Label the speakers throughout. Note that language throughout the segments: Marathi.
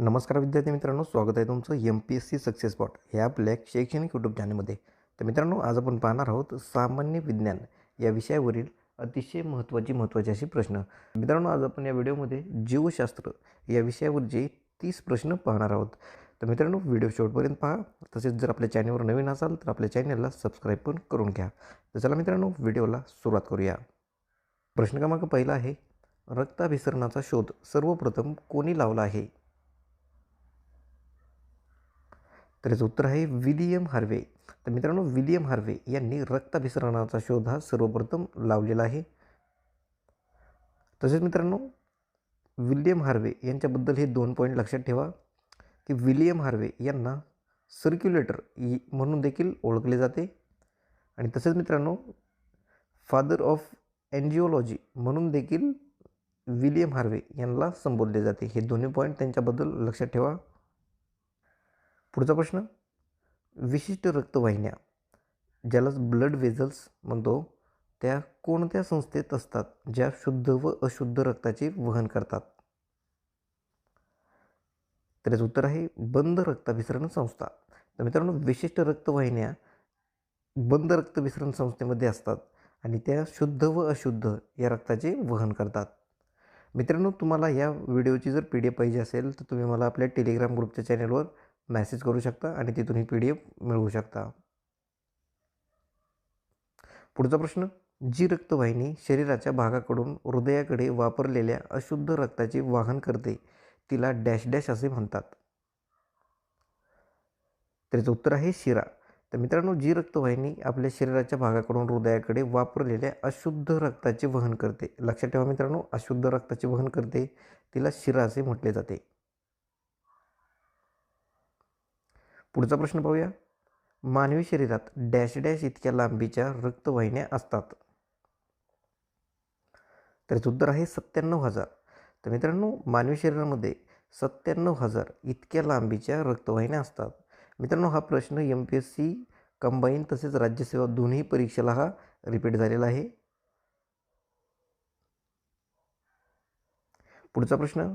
Speaker 1: नमस्कार विद्यार्थी मित्रांनो स्वागत आहे तुमचं M P S C success spot हे आपल्या शैक्षणिक यूट्यूब चॅनलमध्ये तर मित्रांनो आज आपण पाहणार आहोत सामान्य विज्ञान या विषयावरील अतिशय महत्त्वाची महत्त्वाचे असे प्रश्न. मित्रांनो आज आपण या व्हिडिओमध्ये जीवशास्त्र या विषयावरचे तीस प्रश्न पाहणार आहोत. तर मित्रांनो व्हिडिओ शेवटपर्यंत पहा. तसेच जर आपल्या चॅनलवर नवीन असाल तर आपल्या चॅनलला सबस्क्राईब पण करून घ्या. तर चला मित्रांनो व्हिडिओला सुरुवात करूया. प्रश्न क्रमांक पहिला आहे रक्ताभिसरणाचा शोध सर्वप्रथम कोणी लावला आहे? तर याचं उत्तर आहे विलियम हार्वे. तर मित्रांनो विलियम हार्वे यांनी रक्ताभिसरणाचा शोध हा सर्वप्रथम लावलेला आहे. तसेच मित्रांनो विलियम हार्वे यांच्याबद्दल हे दोन पॉईंट लक्षात ठेवा की विलियम हार्वे यांना सर्क्युलेटर म्हणून देखील ओळखले जाते. आणि तसेच मित्रांनो फादर ऑफ एन्जिओलॉजी म्हणून देखील विलियम हार्वे यांना संबोधले जाते. हे दोन्ही पॉईंट त्यांच्याबद्दल लक्षात ठेवा. पुढचा प्रश्न. विशिष्ट रक्तवाहिन्या ज्याला ब्लड वेझल्स म्हणतो त्या कोणत्या संस्थेत असतात ज्या शुद्ध व अशुद्ध रक्ताचे वहन करतात? तर याचं उत्तर आहे बंद रक्ताभिसरण संस्था. तर मित्रांनो विशिष्ट रक्तवाहिन्या बंद रक्तभिसरण संस्थेमध्ये असतात आणि त्या शुद्ध व अशुद्ध या रक्ताचे वहन करतात. मित्रांनो तुम्हाला या व्हिडिओची जर पी डी एफ पाहिजे असेल तर तुम्ही मला आपल्या टेलिग्राम ग्रुपच्या चॅनलवर मॅसेज करू शकता आणि तिथून ही पी डी एफ मिळवू शकता. पुढचा प्रश्न जी रक्तवाहिनी शरीराच्या भागाकडून हृदयाकडे वापरलेल्या अशुद्ध रक्ताचे वाहन करते तिला डॅश डॅश असे म्हणतात. त्याचं उत्तर आहे शिरा. तर मित्रांनो जी रक्तवाहिनी आपल्या शरीराच्या भागाकडून हृदयाकडे वापरलेल्या अशुद्ध रक्ताचे वहन करते लक्षात ठेवा मित्रांनो अशुद्ध रक्ताचे वहन करते तिला शिरा असे म्हटले जाते. पुढचा प्रश्न पाहूया. मानवी शरीरात डॅश डॅश इतक्या लांबीच्या रक्तवाहिन्या असतात. त्याचं उत्तर आहे सत्त्याण्णव हजार. तर मित्रांनो मानवी शरीरामध्ये सत्त्याण्णव हजार इतक्या लांबीच्या रक्तवाहिन्या असतात. मित्रांनो हा प्रश्न M P S C combine तसेच राज्यसेवा दोन्ही परीक्षेला हा रिपीट झालेला आहे. पुढचा प्रश्न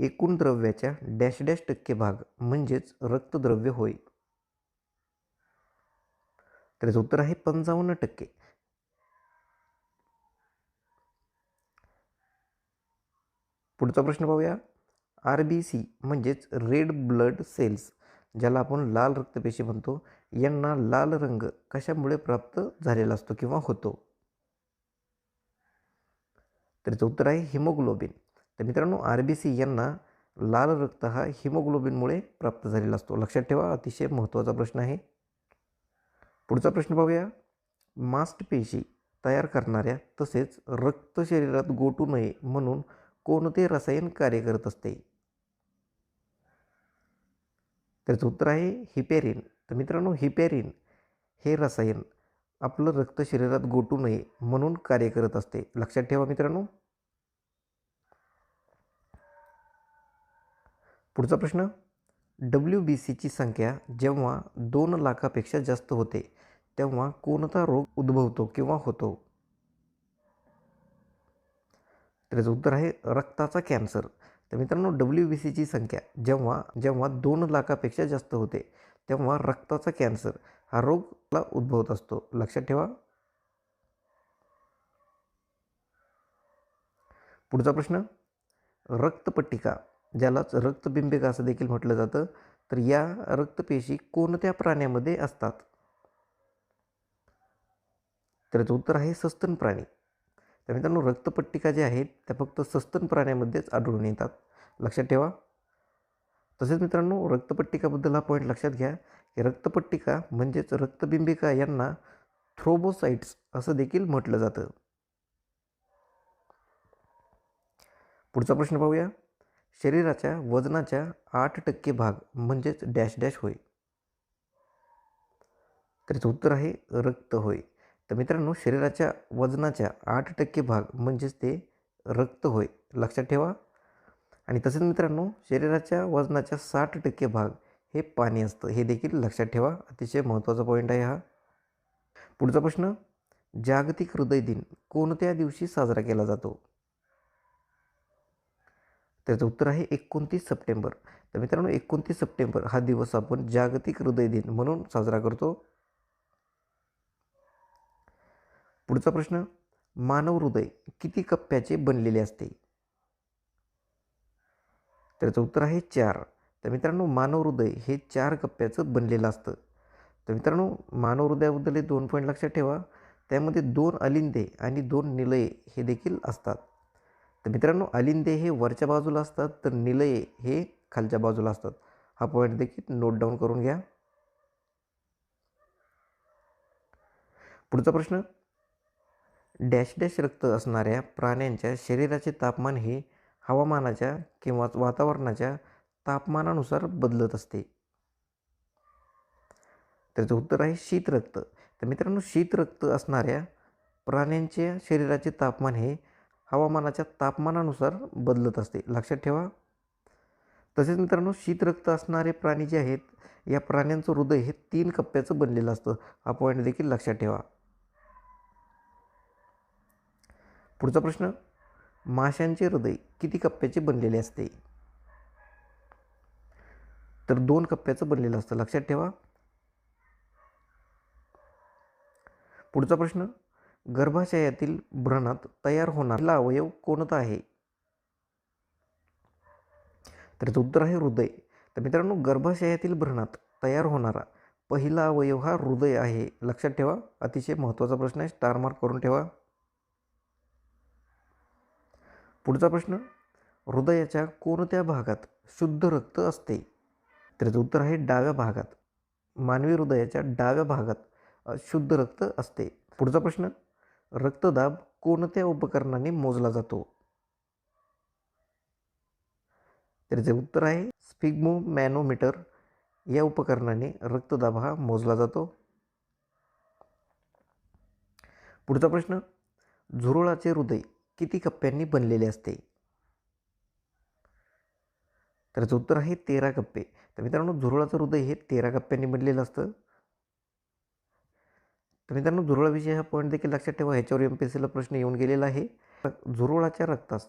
Speaker 1: एकूण द्रव्याच्या डॅश डॅश टक्के भाग म्हणजेच रक्तद्रव्य होय. तर याचं उत्तर आहे पंचावन्न टक्के. पुढचा प्रश्न पाहूया. आर बी सी म्हणजेच रेड ब्लड सेल्स ज्याला आपण लाल रक्तपेशी म्हणतो यांना लाल रंग कशामुळे प्राप्त झालेला असतो किंवा होतो? तर याचं उत्तर आहे हिमोग्लोबिन. तर मित्रांनो आर बी सी यांना लाल रक्त हा हिमोग्लोबिनमुळे प्राप्त झालेला असतो. लक्षात ठेवा अतिशय महत्त्वाचा प्रश्न आहे. पुढचा प्रश्न पाहूया. मास्टपेशी तयार करणाऱ्या तसेच रक्त शरीरात गोटू नये म्हणून कोणते रसायन कार्य करत असते? त्याचं उत्तर आहे हिपेरिन. तर मित्रांनो हिपेरिन हे रसायन आपलं रक्त शरीरात गोटू नये म्हणून कार्य करत असते. लक्षात ठेवा मित्रांनो. पुढचा प्रश्न. डब्ल्यू बी सीची संख्या जेव्हा दोन लाखापेक्षा जास्त होते तेव्हा कोणता रोग उद्भवतो किंवा होतो? त्याचं उत्तर आहे रक्ताचा कॅन्सर. तर मित्रांनो डब्ल्यू बी सीची संख्या जेव्हा जेव्हा दोन लाखापेक्षा जास्त होते तेव्हा रक्ताचा कॅन्सर हा रोगला उद्भवत असतो. लक्षात ठेवा. पुढचा प्रश्न. रक्तपट्टिका. ज्यालाच रक्तबिंबिका असं देखील म्हटलं जातं तर या रक्तपेशी कोणत्या प्राण्यामध्ये असतात? तर याचं उत्तर आहे सस्तन प्राणी. तर मित्रांनो रक्तपट्टिका ज्या आहेत त्या फक्त सस्तन प्राण्यामध्येच आढळून येतात. लक्षात ठेवा. तसेच मित्रांनो रक्तपट्टिकाबद्दल हा पॉईंट लक्षात घ्या. की रक्तपट्टिका म्हणजेच रक्तबिंबिका यांना थ्रोबोसाइट्स असं देखील म्हटलं जातं. पुढचा प्रश्न पाहूया. शरीराच्या वजनाच्या आठ टक्के भाग म्हणजेच डॅश डॅश होय. तर याचं उत्तर आहे रक्त होय. तर मित्रांनो शरीराच्या वजनाच्या आठ टक्के भाग म्हणजेच ते रक्त होय. लक्षात ठेवा. आणि तसेच मित्रांनो शरीराच्या वजनाच्या साठ टक्के भाग हे पाणी असतं. हे देखील लक्षात ठेवा. अतिशय महत्त्वाचा पॉईंट आहे हा. पुढचा प्रश्न जागतिक हृदय दिन कोणत्या दिवशी साजरा केला जातो? त्याचं उत्तर आहे एकोणतीस सप्टेंबर. तर मित्रांनो एकोणतीस सप्टेंबर हा दिवस आपण जागतिक हृदय दिन म्हणून साजरा करतो. पुढचा प्रश्न मानव हृदय किती कप्प्याचे बनलेले असते? त्याचं उत्तर आहे चार. तर मित्रांनो मानव हृदय हे चार कप्प्याचं बनलेलं असतं. तर मित्रांनो मानव हृदयाबद्दल हे दोन पॉईंट लक्षात ठेवा. त्यामध्ये दोन अलिंदे आणि दोन निलये हे देखील असतात. तर मित्रांनो अलिंदे हे वरच्या बाजूला असतात तर निलये हे खालच्या बाजूला असतात. हा पॉईंट देखील नोट डाऊन करून घ्या. पुढचा प्रश्न डॅश डॅश रक्त असणाऱ्या प्राण्यांच्या शरीराचे तापमान हे हवामानाच्या किंवा वातावरणाच्या तापमानानुसार बदलत असते. त्याचं उत्तर आहे शीतरक्त. तर मित्रांनो शीतरक्त असणाऱ्या प्राण्यांच्या शरीराचे तापमान हे हवामानाच्या तापमानानुसार बदलत असते. लक्षात ठेवा. तसेच मित्रांनो शीतरक्त असणारे प्राणी जे आहेत या प्राण्यांचं हृदय हे तीन कप्प्याचं बनलेलं असतं. हा पॉईंट देखील लक्षात ठेवा. पुढचा प्रश्न माशांचे हृदय किती कप्प्याचे बनलेले असते? तर दोन कप्प्याचं बनलेलं असतं. लक्षात ठेवा. पुढचा प्रश्न गर्भाशयातील भ्रणात तयार होणारा. अवयव कोणता आहे? तर उत्तर आहे हृदय. तर मित्रांनो गर्भाशयातील भ्रणात तयार होणारा पहिला अवयव हा हृदय आहे. लक्षात ठेवा अतिशय महत्त्वाचा प्रश्न आहे. स्टार मार्क करून ठेवा. पुढचा प्रश्न हृदयाच्या कोणत्या भागात शुद्ध रक्त असते? तर उत्तर आहे डाव्या भागात. मानवी हृदयाच्या डाव्या भागात शुद्ध रक्त असते. पुढचा प्रश्न रक्तदाब कोणत्या उपकरणाने मोजला जातो? त्याचे उत्तर आहे स्पिग्मो मॅनोमीटर या उपकरणाने रक्तदाब हा मोजला जातो. पुढचा प्रश्न झुरुळाचे हृदय किती कप्प्यांनी बनलेले असते? त्याचं उत्तर आहे तेरा कप्पे. तर मित्रांनो झुरुळाचं हृदय हे तेरा कप्प्यांनी बनलेलं असतं. तर मित्रांनो झुरळाविषयी हा पॉईंट देखील लक्षात ठेवा. ह्याच्यावर एम पी एस सीला प्रश्न येऊन गेलेला आहे. झुरळाच्या रक्तास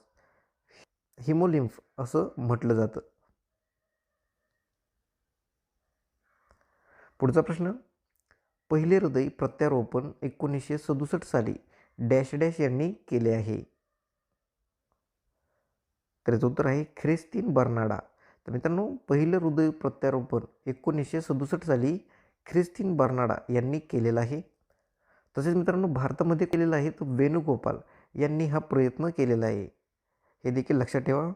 Speaker 1: हिमोलिम्फ असं म्हटलं जातं. पुढचा प्रश्न पहिले हृदय प्रत्यारोपण एकोणीसशे सदुसष्ट साली डॅश डॅश यांनी केले आहे. तर याचं उत्तर आहे ख्रिस्तीन बर्नाडा. तर मित्रांनो पहिलं हृदय प्रत्यारोपण एकोणीसशे सदुसष्ट साली ख्रिस्तीन बर्नाडा यांनी केलेलं आहे. तसेच मित्रांनो भारतामध्ये केलेला आहे तो वेणुगोपाल यांनी हा प्रयत्न केलेला आहे. हे देखील लक्षात ठेवा.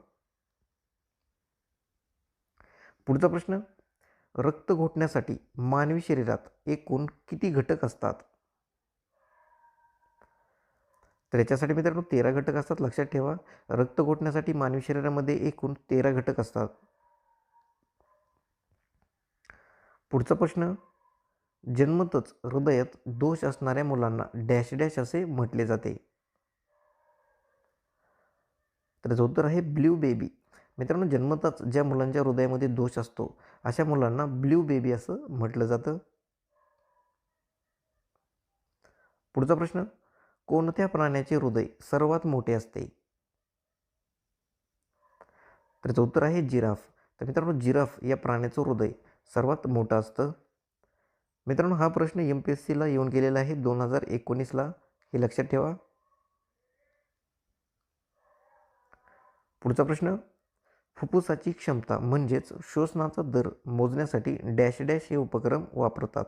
Speaker 1: पुढचा प्रश्न रक्त घोटण्यासाठी मानवी शरीरात एकूण किती घटक असतात? तर याच्यासाठी मित्रांनो तेरा घटक असतात लक्षात ठेवा. रक्त घोटण्यासाठी मानवी शरीरामध्ये एकूण तेरा घटक असतात. पुढचा प्रश्न जन्मतच हृदयात दोष असणाऱ्या मुलांना डॅश डॅश असे म्हटले जाते. तर याचं उत्तर आहे ब्ल्यू बेबी. मित्रांनो जन्मताच ज्या मुलांच्या हृदयामध्ये दोष असतो अशा मुलांना ब्ल्यू बेबी असं म्हटलं जातं. पुढचा प्रश्न कोणत्या प्राण्याचे हृदय सर्वात मोठे असते? तर उत्तर आहे जिराफ. तर मित्रांनो जिराफ या प्राण्याचं हृदय सर्वात मोठं असतं. मित्रांनो हा प्रश्न एम पी एस सीला येऊन गेलेला आहे दोन हजार एकोणीसला. हे लक्षात ठेवा. पुढचा प्रश्न फुफ्फुसाची क्षमता म्हणजेच श्वसनाचा दर मोजण्यासाठी डॅश डॅश हे उपक्रम वापरतात.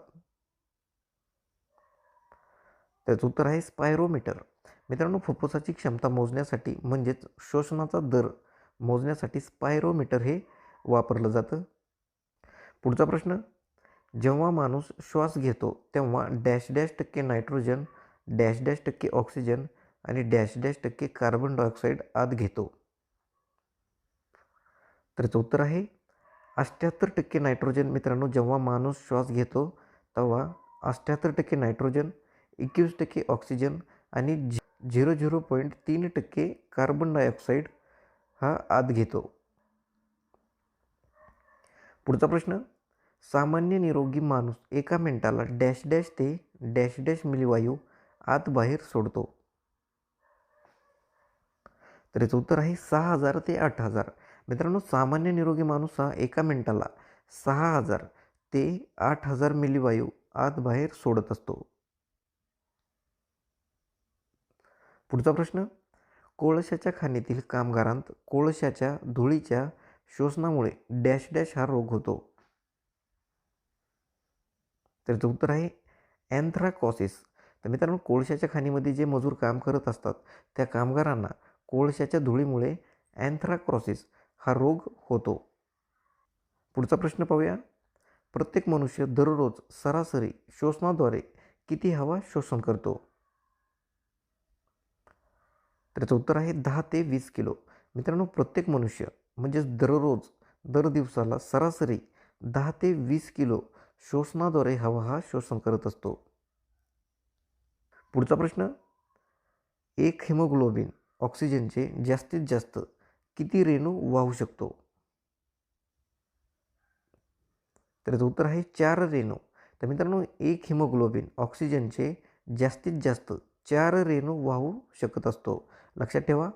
Speaker 1: त्याचं उत्तर आहे स्पायरोमीटर. मित्रांनो फुफ्फुसाची क्षमता मोजण्यासाठी म्हणजेच श्वसनाचा दर मोजण्यासाठी स्पायरोमीटर हे वापरलं जातं. पुढचा प्रश्न जेव्हा माणूस श्वास घेतो तेव्हा डॅश डॅश टक्के नायट्रोजन डॅश डॅश टक्के ऑक्सिजन आणि डॅश डॅश टक्के कार्बन डायऑक्साईड आत घेतो. तर उत्तर आहे अष्ट्याहत्तर टक्के नायट्रोजन मित्रांनो जेव्हा माणूस श्वास घेतो तेव्हा अष्ट्याहत्तर टक्के नायट्रोजन एकवीस टक्के ऑक्सिजन आणि झि झिरो झिरो पॉईंट तीन टक्के कार्बन डायऑक्साईड हा आत घेतो. पुढचा प्रश्न सामान्य निरोगी माणूस एका मिनिटाला डॅश डॅश ते डॅश डॅश मिलीवायू आत बाहेर सोडतो. तर याचं उत्तर आहे सहा हजार ते आठ हजार. मित्रांनो सामान्य निरोगी माणूस हा एका मिनिटाला सहा हजार ते आठ हजार मिलिवायू आत बाहेर सोडत असतो. पुढचा प्रश्न कोळशाच्या खाणीतील कामगारांत कोळशाच्या धुळीच्या शोषणामुळे डॅश डॅश हा रोग होतो. त्याचं उत्तर आहे अँथ्राकॉसिस. तर मित्रांनो कोळशाच्या खाणीमध्ये जे मजूर काम करत असतात त्या कामगारांना कोळशाच्या धुळीमुळे अँथ्राक्रॉसिस हा रोग होतो. पुढचा प्रश्न पाहूया. प्रत्येक मनुष्य दररोज सरासरी श्वसनाद्वारे किती हवा शोषण करतो? त्याचं उत्तर आहे दहा ते वीस किलो. मित्रांनो प्रत्येक मनुष्य म्हणजेच दररोज दर दिवसाला सरासरी दहा ते वीस किलो शोषणाद्वारे हवा हा शोषण करत असतो. पुढचा प्रश्न एक हिमोग्लोबिन ऑक्सिजनचे जास्तीत जास्त किती रेणू वाहू शकतो? त्याचं उत्तर आहे चार रेणू. तर मित्रांनो एक हिमोग्लोबिन ऑक्सिजनचे जास्तीत जास्त चार रेणू वाहू शकत असतो. लक्षात ठेवा.